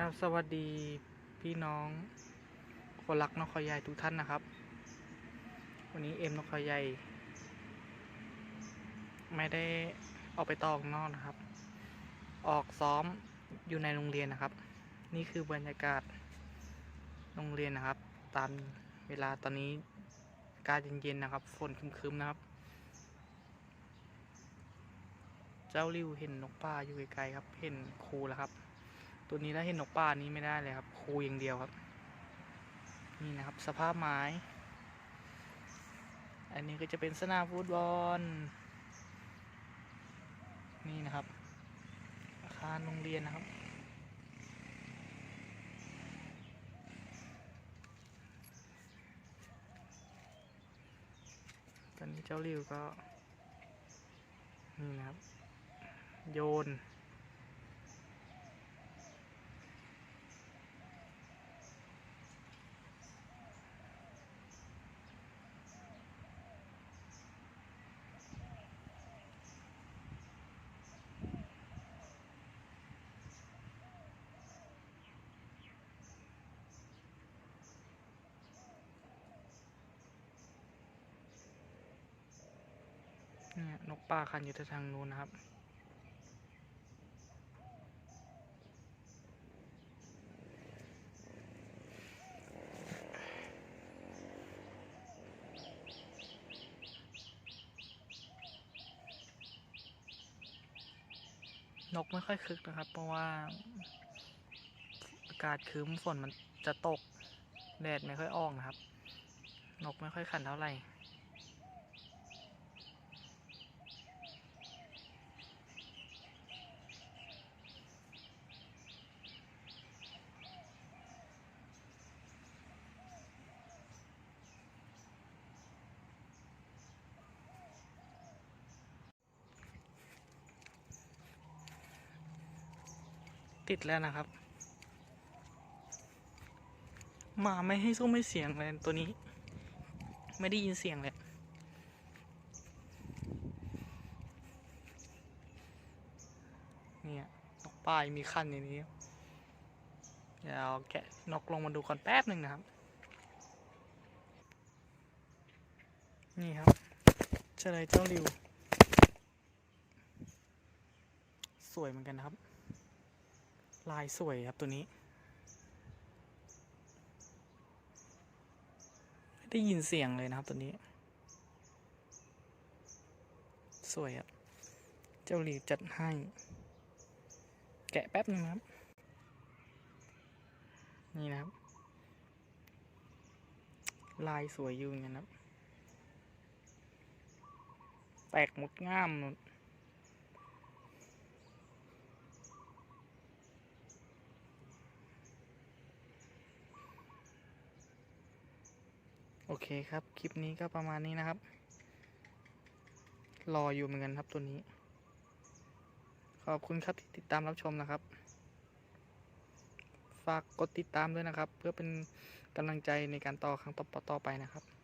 ครับสวัสดีพี่น้องคนรักนกเขาใหญ่ทุกท่านนะครับ วันนี้เอ็มนกเขาใหญ่ไม่ได้ออกไปตอข้างนอกนะครับ ออกซ้อมอยู่ในโรงเรียนนะครับ นี่คือบรรยากาศโรงเรียนนะครับ ตามเวลาตอนนี้อากาศเย็นๆนะครับ ฝนคึมๆนะครับ เจ้าริวเห็นนกป่าอยู่ไกลๆครับ เห็นครูแล้วครับ ตัวนี้ถ้าเห็นนกป่านี้ไม่ได้เลยครับคูอย่างเดียวครับ นี่นะครับ สภาพไม้ อันนี้ก็จะเป็นสนามฟุตบอล นี่นะครับ อาคารโรงเรียนนะครับ ตอนนี้เจ้าริวก็ นี่นะครับ โยน นี่ยนกป่าคันอยู่ทางนู้นนะครับ นกไม่ค่อยคึกนะครับ เพราะว่าอากาศครึ้มฝนมันจะตก แดดไม่ค่อยออกนะครับ นกไม่ค่อยขันเท่าไหร่ ติดแล้วนะครับ มาไม่ให้ซุ้มไม่เสียงเลยตัวนี้ ไม่ได้ยินเสียงเลยเนี่ยนกป้ายมีขั้นอย่างนี้เดี๋ยวแกะนกลงมาดูก่อนแป๊บหนึ่งนะครับ นี่ครับเฉลยเจ้าริว สวยเหมือนกันครับ ลายสวยครับตัวนี้ ไม่ได้ยินเสียงเลยนะครับตัวนี้ สวยครับเจ้าหลีจัดให้ แกะแป๊บนึงครับ นี่นะครับ ลายสวยอยู่เหมืนกันะครับ แตกหมดง่ามนู่นโเคครับ คลิปนี้ก็ประมาณนี้นะครับ รออยู่เหมือนกันครับตัวนี้ ขอบคุณครับที่ติดตามรับชมนะครับ ฝากกดติดตามด้วยนะครับ เพื่อเป็นกำลังใจในการต่อครั้งต่อไปนะครับ